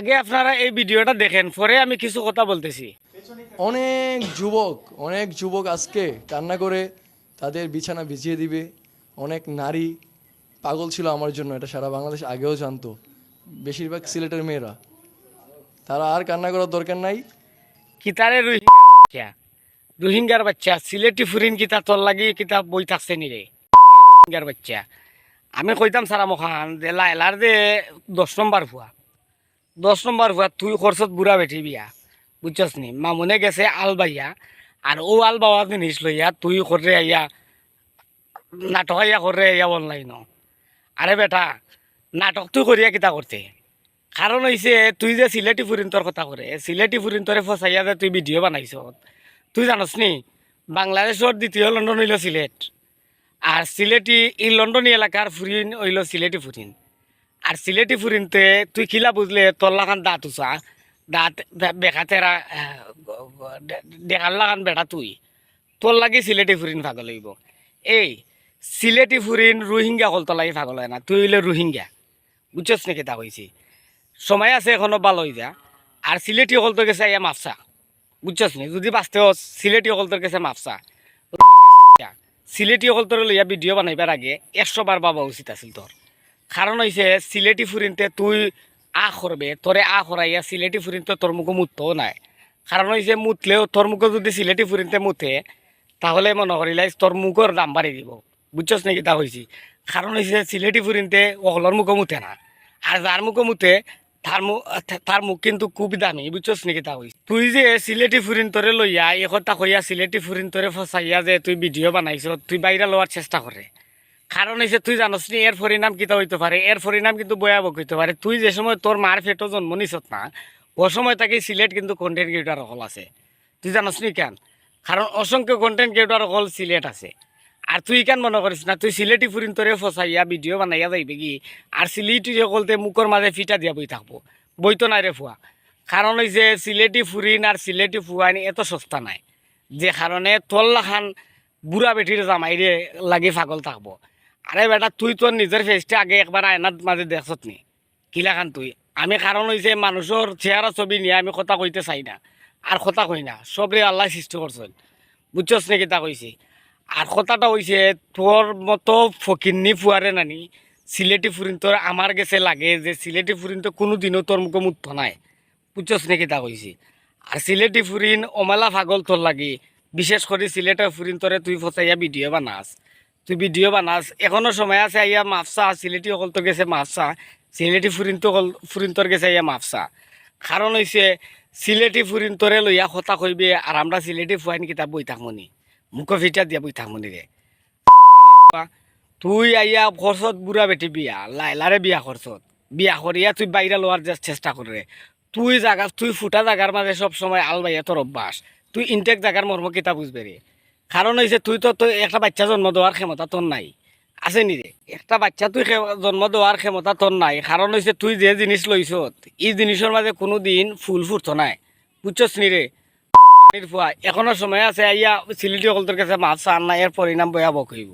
আগে আপনারা এই ভিডিওটা দেখেন পরে আমি কিছু কথা বলতেছি। অনেক যুবক অনেক যুবক আজকে কান্না করে তাদের বিছানা ভিজিয়ে দিবে। অনেক নারী পাগল ছিল আমার জন্য এটা সারা বাংলাদেশ আগেও জানতো। বেশিরভাগ সিলেটের মেয়েরা। তারা আর কান্না করার দরকার নাই। কিতারে রোহিঙ্গার বাচ্চা? রোহিঙ্গার বাচ্চা সিলেটি ফুরিন কিতা তোর লাগি কিতা বই থাকছে নি রে? রোহিঙ্গার বাচ্চা। আমি কইতাম সারা মখান যে লাইলার দে দশ নম্বর ফুয়া দশ নম্বর ফুয়া তুই খরচত বুড়া বেঠি বিয়া। বুঝছস নি? মামুনে গেছে আল বাইয়া আর ও আল বাবা জিনিস লইয়া তুই করে আইয়া নাটক আইয়া করে আইয়া অনলাইন আরে বেটা নাটক তুই করিয়া কিতা করতে কারণ হইছে তুই যে সিলেটি ফুরিন্তর কথা করে সিলেটি ফুরিন্তরে ফসাইয়া যে তুই ভিডিও বানাইছ। তুই জানস নি? বাংলাদেশের দ্বিতীয় লন্ডন হইল সিলেট আর সিলেটি, এই লন্ডনী এলাকার ফুরিন হইল সিলেটি ফুরিন আর সিলেটি ফুরিনতে তুই কিলা বুঝলে তোর লাগান দাঁত উচা দাঁত বে- গ- দে- দেখার লাগান বেটা তুই। তোর লাগি সিলেটি ফুরিন ভাগল হইব এই, সিলেটি ফুরিন রোহিঙ্গা হল তোর লাগি ভাগল হয় না, তুই হইলে রোহিঙ্গা। বুঝছস নাকি তা কইছি? সময় আছে এখনও ভালো হয়ে যা। আর সিলেটি হল তো গেছে ইয়া মাফসা। বুঝছস নি? যদি বাঁচতে হস, সিলেটি হল তোর গেছে মাফসা। সিলেটি হল তোর লইয়া ভিডিও বানাইবার আগে একশো বার বাবা উচিত আছিল তোর। কারণ হইছে সিলেটি ফুরিনতে তুই আ করবে তোরে আ করাইয়া সিলেটি ফুরিনতে তোর মুখে মুততেও নাই। কারণ হইছে মুতলেও তোর মুখে যদি সিলেটি ফুরিনতে মুতে, তাহলে মনে করিলাই তোর মুখের দাম বাড়ি দিব। বুঝছস নাকি তা হয়েছি কারণ হইছে সিলেটি ফুরিনতে অকলর মুখে মুতে না। আর যার মুখে মুতে তার মুখ তার মুখ কিন্তু খুব দামি বুঝছস নাকি তা হইছে তুই যে সিলেটি ফুরিন তোরে লইয়া এই কথা কইয়া সিলেটি ফুরিন ফসাইয়া যে তুই ভিডিও বানাইছ, তুই বাইরে লওয়ার চেষ্টা করে কারণ হইছে, তুই জানস নি, এর পরিণাম কিতা হইতে পারে? এর পরিণাম কিন্তু ভয়াবহ হইতে পারে। তুই যে সময় তোর মার ফেটো জন্ম নিছত না, ও সময় তাকে সিলেট কিন্তু কন্টেন্ট ক্রিয়েটার হল আছে। তুই জানস নি কেন? কারণ অসংখ্য কন্টেন্ট ক্রিয়েটার হল সিলেট আছে। আর তুই কেন মনে করিস না? তুই সিলেটি ফুরিন তোরে ফসাইয়া ভিডিও বানাইয়া যাইবে কি? আর সিলেটি সকলতে মুখর মাঝে ফিটা দিয়া বই থাকব। বই তো নাই রে ফুয়া কারণ হইছে সিলেটি ফুরিন আর সিলেটি ফুয়াইন এত সস্তা নাই। যে কারণে তোল্লাখান বুড়া বেটির জামাইরে লাগি পাগল থাকব। আরে বেটা, তুই তোর নিজের ফেসটা আগে একবার আয়নার মাঝে দেখছত নি। কিলাখান তুই? আমি কারণ হইছে মানুষের চেহারা ছবি নিয়ে, আমি কথা কইতে চাই না। আর কথা কই না সবরে আল্লাহ সৃষ্টি করছেন বুঝছস নাকি তা কইছি আর কথাটা হইছে তোর মতো ফকিন্নি ফুয়ারে নানি সিলেটি ফুরিন তোর আমার গেছে লাগে যে সিলেটি ফুরিন তো কোনো দিনও তোর মুখে মুক্ত নাই। বুঝছস নাকি তা কইছি আর সিলেটি ফুরিন অমালা পাগল তোর লাগি, বিশেষ করে সিলেটের ফুরিন তোরে তুই ফসাইয়া ভিডিও বানাস তুই ভিডিও বানাস। এখনও সময় আছে আইয়া মাফসা সিলেটি অকল তো গেছে মাফসা সিলেটি ফুরিন তো অকল ফুরিন তোর গেছে আইয়া মাফসা কারণ হইছে সিলেটি ফুরিন তোরে লইয়া কথা কইবে আর আমরা সিলেটি ফুয়াইন কিতাব বই থাকমনি মুখ ফিটা দিয়া বই থাকমনি রে তুই আইয়া খরচত বুড়া বেটি বিয়া লাইলারে বিয়া খরচত বিয়া করিয়া তুই বাইরে লোয়ার যে চেষ্টা করে তুই জাগা তুই ফুটা জাগার মাঝে সব সময় আল বাইয়া তোর অভ্যাস তুই ইনটেক জাগার মর্ম কিতা বুঝবে রে কারণ হয়েছে তুই তো তো একটা বাচ্চা জন্ম দেওয়ার ক্ষমতা তোর নাই। আছে নি রে? একটা বাচ্চা তুই জন্ম দেওয়ার ক্ষমতা তোর নাই। কারণ হয়েছে তুই যে জিনিস লইছ, এই জিনিসের মাঝে কোনো দিন ফুল ফুটতো নাই। বুঝছস নি রে? ফুয়া এখনও সময় আছে, আইয়া সিলিটি অকলতোর কাছে মাছ আন না, এর পরিণাম বয়াবক হইব।